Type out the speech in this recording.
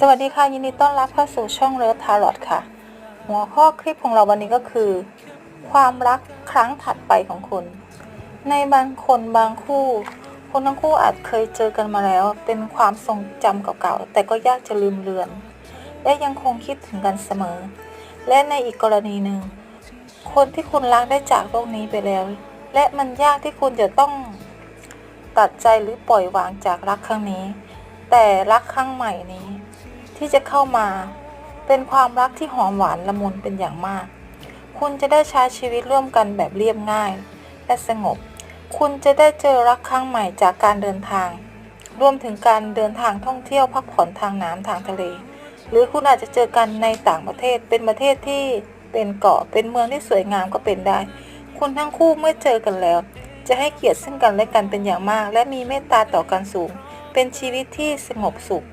สวัสดีค่ะ ยินดีต้อนรับเข้าสู่ช่องเลิฟทาร์ลอตค่ะ หัวข้อคลิปของเราวันนี้ก็คือ ความรักครั้งถัดไปของคุณ ในบางคนบางคู่ คนทั้งคู่อาจเคยเจอกันมาแล้ว เป็นความทรงจำเก่าๆ แต่ก็ยากจะลืมเลือน และยังคงคิดถึงกันเสมอ และในอีกกรณีหนึ่ง คนที่คุณรักได้จากโลกนี้ไปแล้ว และมันยากที่คุณจะต้องตัดใจหรือปล่อยวางจากรักครั้งนี้ แต่รักครั้งใหม่นี้ ที่จะเข้ามา เป็นความรักที่หอมหวานละมุนเป็นอย่างมาก คุณจะได้ใช้ชีวิตร่วมกันแบบเรียบง่าย และสงบ คุณจะได้เจอรักครั้งใหม่จากการเดินทาง รวมถึงการเดินทางท่องเที่ยวพักผ่อนทางน้ำทางทะเล หรือคุณอาจจะเจอกันในต่างประเทศ เป็นประเทศที่เป็นเกาะ เป็นเมืองที่สวยงามก็เป็นได้ คุณทั้งคู่เมื่อเจอกันแล้ว จะให้เกียรติซึ่งกันและกันเป็นอย่างมาก และมีเมตตาต่อกันสูง เป็นชีวิตที่สงบสุข